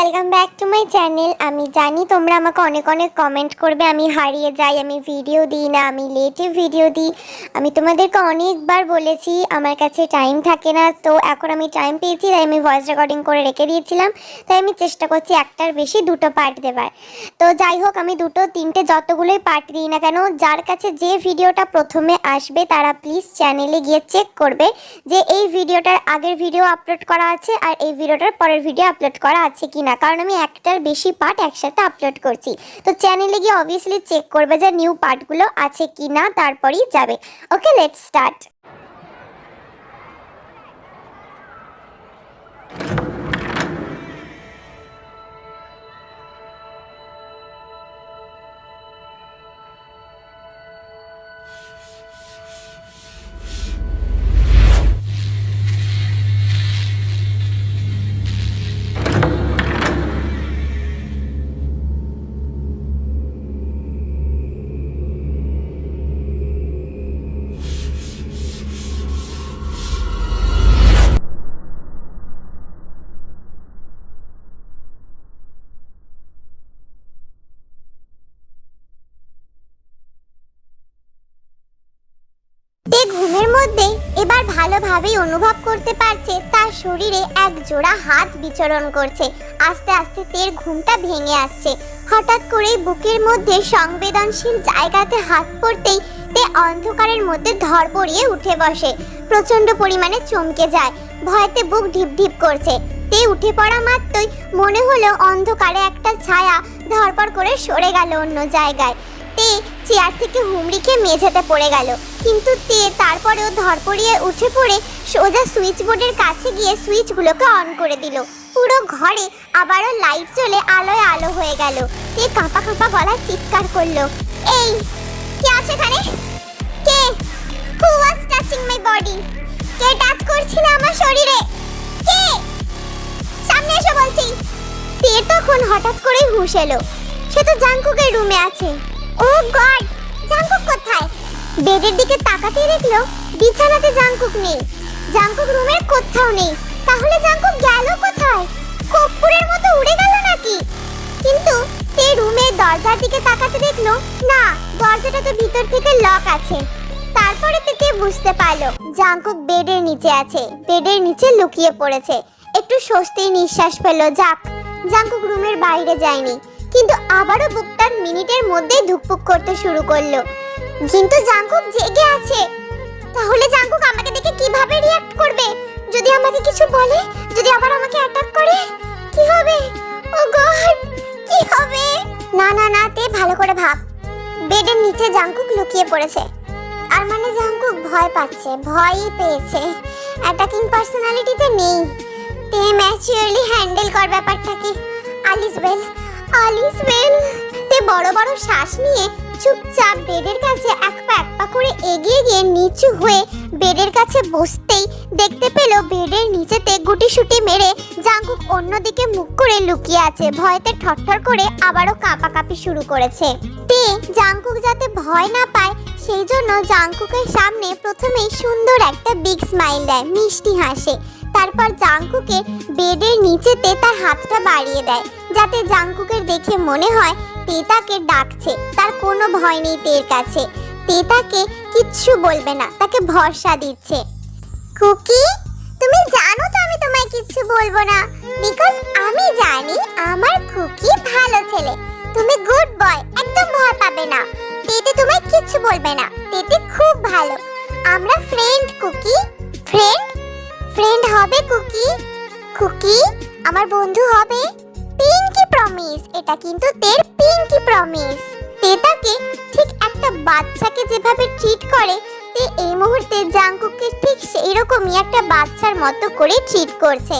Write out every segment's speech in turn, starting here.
Welcome back to my channel আমি জানি তোমরা আমাকে অনেক অনেক কমেন্ট করবে, আমি হারিয়ে যাই, আমি ভিডিও দিই না, আমি লেটে ভিডিও দিই। আমি তোমাদেরকে অনেকবার বলেছি, আমার কাছে টাইম থাকে না, তো এখন আমি টাইম পেয়েছি, তাই আমি ভয়েস রেকর্ডিং করে রেখে দিয়েছিলাম। তাই আমি চেষ্টা করছি একটার বেশি দুটো পার্ট দেবার। তো যাই হোক, আমি দুটো, তিনটে যতগুলোই পার্ট দিই না কেন, যার কাছে যে ভিডিওটা প্রথমে আসবে, তারা প্লিজ চ্যানেলে গিয়ে চেক করবে যে এই ভিডিওটার আগের ভিডিও আপলোড করা আছে, আর এই ভিডিওটার পরের ভিডিও আপলোড করা আছে কি না কারণ আমি একটার বেশি পার্ট একসাথে আপলোড করছি। তো চ্যানেলে গিয়ে অবভিয়াসলি চেক করবে যে নিউ পার্টগুলো আছে কি না তারপরেই যাবে। ওকে লেট স্টার্ট মধ্যে এবার ভালোভাবেই অনুভব করতে পারছে তার শরীরে এক জোড়া হাত বিচরণ করছে। আস্তে আস্তে তের ঘুমটা ভেঙে আসছে। হঠাৎ করেই বুকের মধ্যে সংবেদনশীল জায়গাতে হাত পড়তেই তে অন্ধকারের মধ্যে ধরপড়িয়ে উঠে বসে। প্রচণ্ড পরিমাণে চমকে যায়। ভয়তে বুক ঢিপ ঢিপ করছে। তে উঠে পড়া মাত্রই মনে হলো অন্ধকারে একটা ছায়া ধরপড় করে সরে গেল অন্য জায়গায়। তে চেয়ার থেকে হুমড়ি খেয়ে মেঝেতে পড়ে গেল। কিন্তু তে তারপরেও ধরপড়িয়ে উঠে পড়ে সোজা সুইচ বোর্ডের কাছে গিয়ে সুইচগুলোকে অন করে দিল। পুরো ঘরে আবারও লাইট চলে আলোয় আলো হয়ে গেল। তে কাঁপা কাঁপা গলায় চিৎকার করল, এই, কে আছে এখানে? কে? Who was touching my body K touch করছিল আমার শরীরে? কে? সামনে এসে বলছি। তে তখন হঠাৎ করেই হুঁশ এলো, সে তো জাঙ্কুকের রুমে আছে। ও গড জাঙ্কুক কোথায় বেডের দিকে তাকাতে দেখল বিছানাতে জাঙ্কুক নেই। জাঙ্কুক রুমের কোথাও নেই। তাহলে জাঙ্কুক গেল কোথায়? কর্পূরের মতো উড়ে গেল নাকি? কিন্তু সে রুমের দরজার দিকে তাকাতে দেখল, না, দরজাটা তো ভিতর থেকে লক আছে। তারপরে থেকে বুঝতে পারল? জাঙ্কুক বেডের নিচে আছে। বেডের নিচে লুকিয়ে পড়েছে। একটু স্বস্তির নিঃশ্বাস ফেলল, যাক জাঙ্কুক রুমের বাইরে যায়নি। কিন্তু আবারও বুকটার মিনিটের মধ্যেই ধুকপুক করতে শুরু করল। কিন্তু জাঙ্কুক জেগে আছে। তাহলে জাঙ্কুক আমাকে দেখে কীভাবে রিয়াক্ট করবে? যদি আমাকে কিছু বলে, যদি আবার আমাকে অ্যাটাক করে, কি হবে? ও গড কি হবে? না না না, তে ভালো করে ভাব। বেডের নিচে জাঙ্কুক লুকিয়ে পড়েছে। আর মানে জাঙ্কুক ভয় পাচ্ছে, ভয়ই পেয়েছে। অ্যাটাকিং পার্সোনালিটিতে নেই। তে ম্যাচিওরলি হ্যান্ডেল কর ব্যাপারটাকে। আলিস ওয়েল আলিস ওয়েল তে বড় বড় শ্বাস নিয়ে চুপচাপ বেডের কাছে এক পা এক পা করে এগিয়ে গিয়ে নিচু হয়ে বেডের কাছে বসতেই দেখতে পেল বেডের নিচেতে গুটি গুটিসুটি মেরে জাঙ্কুক অন্যদিকে মুখ করে লুকিয়ে আছে, ভয়তে ঠরঠর করে আবারও কাঁপাকাঁপি শুরু করেছে। তে, জাঙ্কুক যাতে ভয় না পায়, সেই জন্য জাঙ্কুকের সামনে প্রথমেই সুন্দর একটা বিগ স্মাইল দেয়, মিষ্টি হাসে। তারপর জাঙ্কুকে বেডের নিচেতে তার হাতটা বাড়িয়ে দেয়, যাতে জাঙ্কুকের দেখে মনে হয় তে তাকে ডাকছে। তার কোনো ভয় নেই তের কাছে। তে তাকে কিচ্ছু বলবে না, তাকে ভরসা দিচ্ছে। কুকি, তুমি জানো তো আমি তোমায় কিচ্ছু বলব না। বিকজ আমি জানি আমার কুকি ভালো ছেলে। তুমি গুড বয় একদম ভয় পাবে না। তেতে তোমায় কিচ্ছু বলবে না, তেতে খুব ভালো। আমরা ফ্রেন্ড কুকি। ফ্রেন্ড ফ্রেন্ড হবে কুকি? কুকি, আমার বন্ধু হবে? প্রমিস এটা কিন্তু তের পিঙ্কি প্রমিস তে তাকে ঠিক একটা বাচ্চাকে যেভাবে ট্রিট করে, তে এই মুহূর্তে জাংকুককে ঠিক সেই রকমই একটা বাচ্চার মতো করে ট্রিট করছে,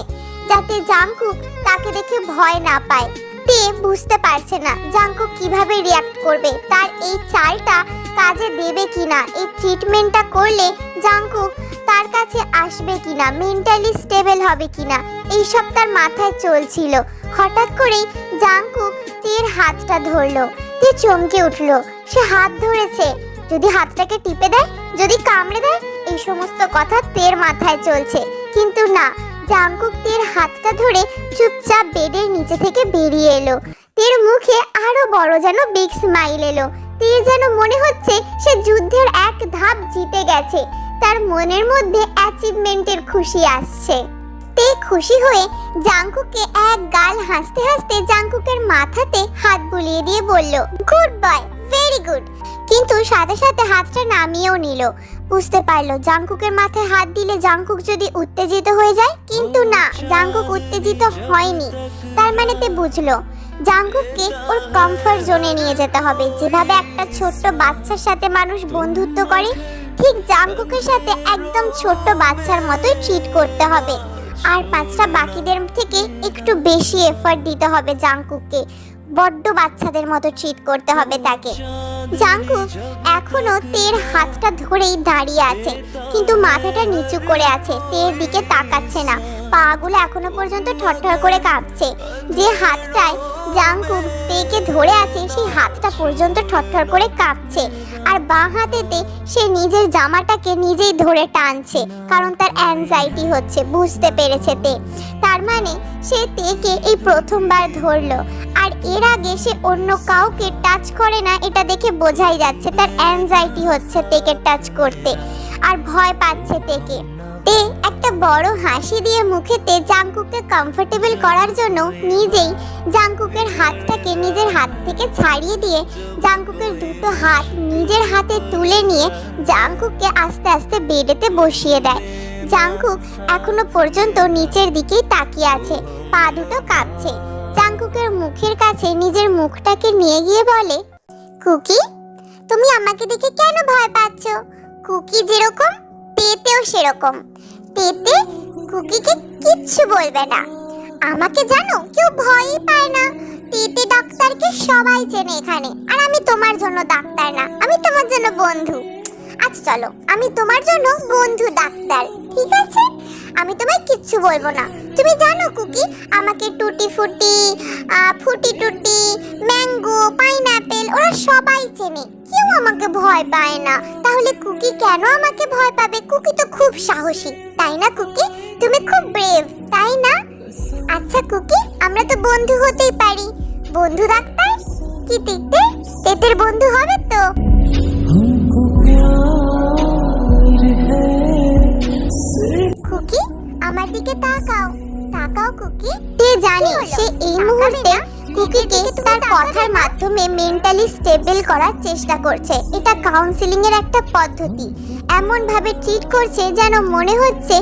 যাতে জাংকুক তাকে দেখে ভয় না পায়। তে বুঝতে পারছে না জাংকুক কীভাবে রিয়াক্ট করবে, তার এই চালটা কাজে দেবে কিনা, এই ট্রিটমেন্টটা করলে জাংকুক তার কাছে আসবে কিনা মেন্টালি স্টেবল হবে কিনা, এইসব তার মাথায় চলছিল। হঠাৎ করেই জাংকুক তের হাতটা ধরলো, তে চমকে উঠল। সে হাত ধরেছে। যদি হাতটাকে টিপে দেয়, যদি কামড়ে দেয়, এই সমস্ত কথা তের মাথায় চলছে। কিন্তু না, জাংকুক তের হাতটা ধরে চুপচাপ বেডের নিচে থেকে বেরিয়ে এলো। তের মুখে আরও বড় যেন বিগ স্মাইল এলো। তের যেন মনে হচ্ছে সে যুদ্ধের এক ধাপ জিতে গেছে। তার মনের মধ্যে অ্যাচিভমেন্টের খুশি আসছে। তে খুশি হয়ে জাংকুককে এক গাল হাসতে হাসতে জাংকুকের মাথাতে হাত বুলিয়ে দিয়ে বলল গুড বয় ভেরি গুড কিন্তু সাথে সাথে হাতটা নামিয়েও নিল। বুঝতে পারল জাংকুকের মাথায় হাত দিলে জাংকুক যদি উত্তেজিত হয়ে যায়, কিন্তু না জাংকুক উত্তেজিত হয়নি। তার মানে তে বুঝলো জাংকুককে ওর কমফর্ট জোনে নিয়ে যেতে হবে। যেভাবে একটা ছোট্ট বাচ্চার সাথে মানুষ বন্ধুত্ব করে, ঠিক জাংকুকের সাথে একদম ছোট্ট বাচ্চার মতোই ট্রিট করতে হবে। আর পাঁচটা বাকিদের থেকে একটু বেশি এফর্ট দিতে হবে জাংকুককে বড্ড বাচ্চাদের মতো ট্রিট করতে হবে তাকে। জাংকুক এখনও তের হাতটা ধরেই দাঁড়িয়ে আছে, কিন্তু মাথাটা নিচু করে আছে, তের দিকে তাকাচ্ছে না। পাগুলো এখনও পর্যন্ত ঠরঠর করে কাঁপছে। যে হাতটায় জাংকুক তেকে ধরে আছে, সেই হাতটা পর্যন্ত ঠরঠর করে কাঁপছে। আর বাঁ হাতেতে সে নিজের জামাটাকে নিজেই ধরে টানছে, কারণ তার অ্যাংজাইটি হচ্ছে, বুঝতে পেরেছে তে। তার মানে সে তেকে এই প্রথমবার ধরলো, আর এর আগে সে অন্য কাউকে টাচ করে না, এটা দেখে বোঝাই যাচ্ছে তার অ্যাংজাইটি হচ্ছে তেকে টাচ করতে, আর ভয় পাচ্ছে তেকে। তে একটা বড় হাসি দিয়ে মুখেতে জাংকুককে কমফোর্টেবল করার জন্য নিজেই জাংকুকের হাতটাকে নিজের হাত থেকে ছাড়িয়ে দিয়ে জাংকুকের দুটো হাত নিজের হাতে তুলে নিয়ে জাংকুককে আস্তে আস্তে বেডেতে বসিয়ে দেয়। জাংকুক এখনও পর্যন্ত নিচের দিকেই তাকিয়ে আছে, পা দুটো কাঁপছে। জাংকুকের মুখের কাছে নিজের মুখটাকে নিয়ে গিয়ে বলে, কুকি, তুমি আমাকে দেখে কেন ভয় পাচ্ছ? কুকি যেরকম, পেতেও সেরকম। পেতে কুকিকে কিচ্ছু বলবে না। আমাকে জানো, কেউ ভয়ই পায় না। পেতে ডাক্তারকে সবাই চেনে এখানে, আর আমি তোমার জন্য ডাক্তার না, আমি তোমার জন্য বন্ধু। আচ্ছা চলো, আমি তোমার জন্য বন্ধু ডাক্তার, ঠিক আছে? আমি তোমায় কিচ্ছু বলব না। তুমি জানো কুকি, আমাকে টুটি ফুটি ফুটি টুটি, ম্যাঙ্গো, পাইনাপেল, ওরা সবাই চেনে। কেউ আমাকে ভয় পায় না। তাহলে কুকি কেন আমাকে ভয় পাবে? কুকি তো খুব সাহসী। তাই না কুকি? তুমি খুব ব্রেভ তাই না? আচ্ছা কুকি আমরা তো বন্ধু হতেই পারি। বন্ধু ডাক্তার? কি দেখতে তেতের বন্ধু হবে তো। কুকি আমার দিকে তাকাও। তাকাও কুকি। কে জানি সে এই মুহূর্তে কুকিকে তার কথার মাধ্যমে মেন্টালি স্টেবল করার চেষ্টা করছে। এটা কাউন্সিলিং এর একটা পদ্ধতি। এমন ভাবে ট্রিট করছে যেন মনে হচ্ছে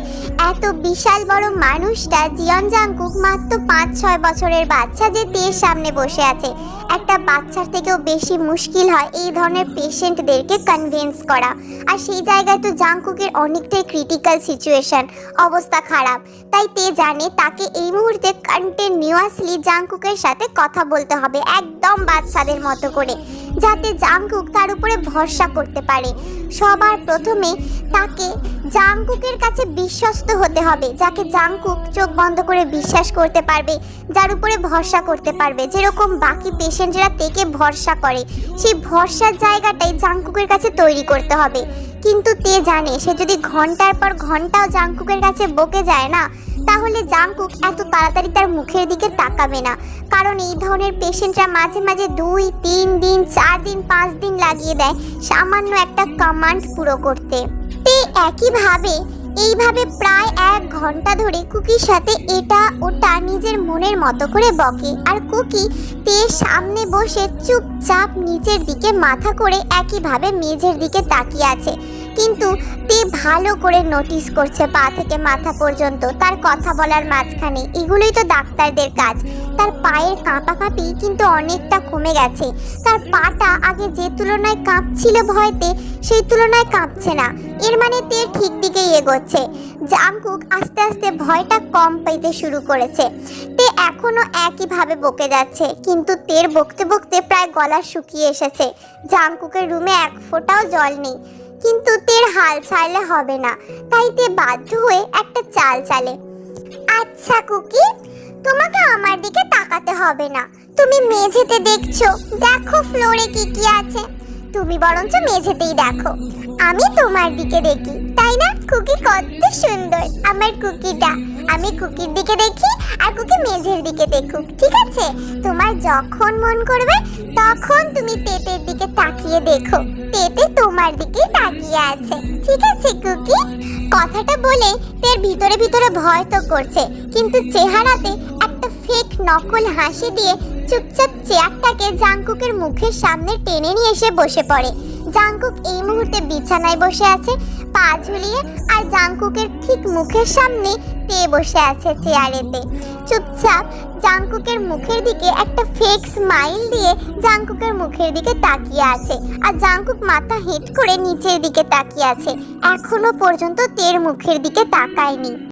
এত বিশাল বড় মানুষটা জিয়ন জাংকুক মাত্র পাঁচ ছয় বছরের বাচ্চা যে তের সামনে বসে আছে। একটা বাচ্চার থেকেও বেশি মুশকিল হয় এই ধরনের পেশেন্টদেরকে কনভিন্স করা। আর সেই জায়গায় তো জাংকুকের অনেকটাই ক্রিটিক্যাল সিচুয়েশন অবস্থা খারাপ। তাই তে জানে তাকে এই মুহূর্তে কন্টিনিউয়াসলি জাংকুকের সাথে কথা বলতে হবে, একদম বাচ্চাদের মতো করে। যাতে জাংকুক তার উপরে ভরসা করতে পারে। সবার প্রথমে তাকে জাংকুকের কাছে বিশ্বস্ত হতে হবে, যাকে জাংকুক চোখ বন্ধ করে বিশ্বাস করতে পারবে, যার উপরে ভরসা করতে পারবে। যেরকম বাকি পেশেন্টরা তেকে ভরসা করে, সেই ভরসার জায়গাটাই জাংকুকের কাছে তৈরি করতে হবে। কিন্তু তে জানে, সে যদি ঘণ্টার পর ঘন্টাও জাংকুকের কাছে বকে যায় না, তাহলে জাংকুক এত তাড়াতাড়ি তার মুখের দিকে তাকাবে না। কারণ এই ধরনের পেশেন্টরা মাঝে মাঝে দুই, তিন দিন, চার দিন পাঁচ দিন লাগিয়ে দেয়। সামান্য একটা কমান্ড পুরো করতে। তে একইভাবে, এইভাবে প্রায় এক ঘণ্টা ধরে কুকির সাথে এটা ওটা নিজের মনের মতো করে বকে। আর কুকি তের সামনে বসে চুপচাপ নিচের দিকে মাথা করে একইভাবে মেঝের দিকে তাকিয়ে আছে। কিন্তু তে ভালো করে নোটিস করছে পা থেকে মাথা পর্যন্ত, তার কথা বলার মাঝখানে। এগুলোই তো ডাক্তারদের কাজ। তার পায়ের কাঁপাকাঁপি কিন্তু অনেকটা কমে গেছে। তার পাটা আগে যে তুলনায় কাঁপছিল ভয়তে, সেই তুলনায় কাঁপছে না। এর মানে তে ঠিক দিকেই এগোচ্ছে। জাংকুক আস্তে আস্তে ভয়টা কম পেতে শুরু করেছে। তে এখনও একইভাবে বকে যাচ্ছে, কিন্তু তের বকতে বকতে প্রায় গলা শুকিয়ে এসেছে। জাংকুকের রুমে এক ফোঁটাও জল নেই। কিন্তু তের হাল ছাড়লে হবে না। তাই তে বাধ্য হয়ে একটা চাল চালে। আচ্ছা কুকি, তোমাকে আমার দিকে তাকাতে হবে না। তুমি মেঝেতে দেখছ, দেখো ফ্লোরে কি কি আছে। তুমি বরঞ্চ মেঝেতেই দেখো। আমি তোমার দিকে দেখি, তাই না, কুকি? কত সুন্দর। আমার কুকিটা। আমি কুকির দিকে দেখি আর কুকি মেঝের দিকে দেখুক, ঠিক আছে? তোমার যখন মন করবে, তখন তুমি তেতের দিকে তাকিয়ে দেখো। তেতে তোমার দিকে তাকিয়ে আছে, ঠিক আছে কুকি? কথাটা বলে তের ভিতরে ভিতরে ভয় তো করছে, কিন্তু চেহারাতে একটা ফেক নকল হাসি দিয়ে চুপচাপ চেয়ারটাকে জাংকুকের মুখের সামনে টেনে নিয়ে এসে বসে পড়ে। জাংকুক এই মুহূর্তে বিছানায় বসে আছে, পা ঝুলিয়ে আর জাংকুকের ঠিক মুখের সামনে তে বসে আছে চেয়ারেতে। চুপচাপ জাংকুকের মুখের দিকে একটা ফেক স্মাইল দিয়ে জাংকুকের মুখের দিকে তাকিয়ে আছে আর জাংকুক মাথা হেট করে নিচের দিকে তাকিয়ে আছে। এখনও পর্যন্ত তের মুখের দিকে তাকায়নি।